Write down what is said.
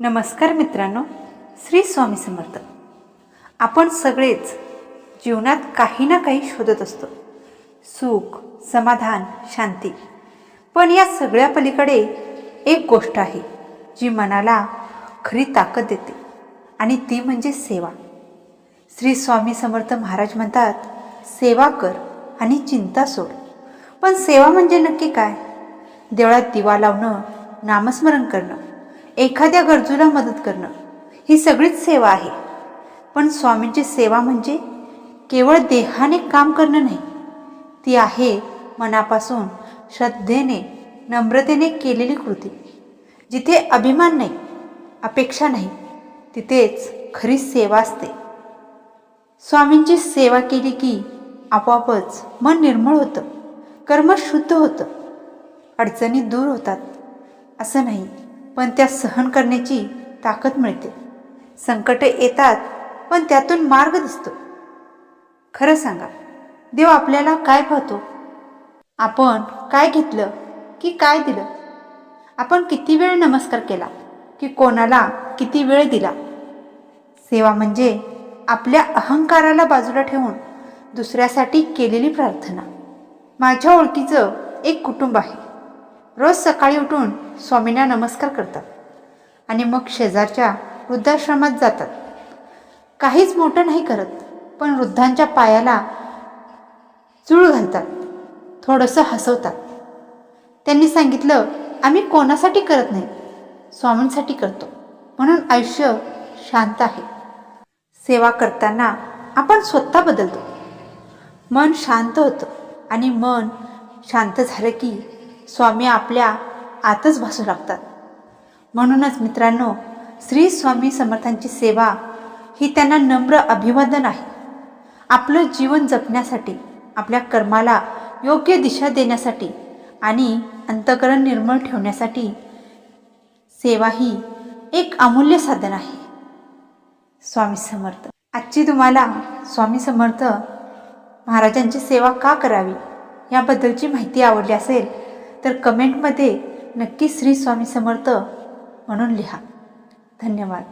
नमस्कार मित्रांनो श्री स्वामी समर्थ. आपण सगळेच जीवनात काही ना काही शोधत असतो. सुख समाधान शांती. पण या सगळ्या पलीकडे एक गोष्ट आहे जी मनाला खरी ताकद देते आणि ती म्हणजे सेवा. श्री स्वामी समर्थ महाराज म्हणतात सेवा कर आणि चिंता सोड. पण सेवा म्हणजे नक्की काय? देवळात दिवा लावणं नामस्मरण करणं. एखाद्या गरजूला मदत करणं ही सगळीच सेवा आहे. पण स्वामींची सेवा म्हणजे केवळ देहाने काम करणं नाही. ती आहे मनापासून श्रद्धेने नम्रतेने केलेली कृती. जिथे अभिमान नाही अपेक्षा नाही तिथेच खरी सेवा असते. स्वामींची सेवा केली की आपोआपच मन निर्मळ होतं कर्म शुद्ध होतं अडचणी दूर होतात असं नाही. पण त्या सहन करण्याची ताकद मिळते. संकट येतात पण त्यातून मार्ग दिसतो. खरं सांगा देव आपल्याला काय पाहतो? आपण काय घेतलं की काय दिलं? आपण किती वेळ नमस्कार केला की कोणाला किती वेळ दिला? सेवा म्हणजे आपल्या अहंकाराला बाजूला ठेवून दुसऱ्यासाठी केलेली प्रार्थना. माझ्या ओळखीचं एक कुटुंब आहे. रोज सकाळी उठून स्वामींना नमस्कार करतात आणि मग शेजारच्या वृद्धाश्रमात जातात. काहीच मोठं नाही करत पण वृद्धांच्या पायाला चूळ घालतात थोडंसं हसवतात. त्यांनी सांगितलं आम्ही कोणासाठी करत नाही? स्वामींसाठी करतो. म्हणून आयुष्य शांत आहे. सेवा करताना आपण स्वतः बदलतो. मन शांत होतं आणि मन शांत झालं की स्वामी आपल्या आतच भासू लागतात. म्हणूनच मित्रांनो श्री स्वामी समर्थांची सेवा ही त्यांना नम्र अभिवादन आहे. आपलं जीवन जपण्यासाठी आपल्या कर्माला योग्य दिशा देण्यासाठी आणि अंतकरण निर्मळ ठेवण्यासाठी सेवा ही एक अमूल्य साधन आहे. स्वामी समर्थ. आजची तुम्हाला स्वामी समर्थ महाराजांची सेवा का करावी याबद्दलची माहिती आवडली असेल तर कमेंटमध्ये नक्की श्री स्वामी समर्थ म्हणून लिहा. धन्यवाद.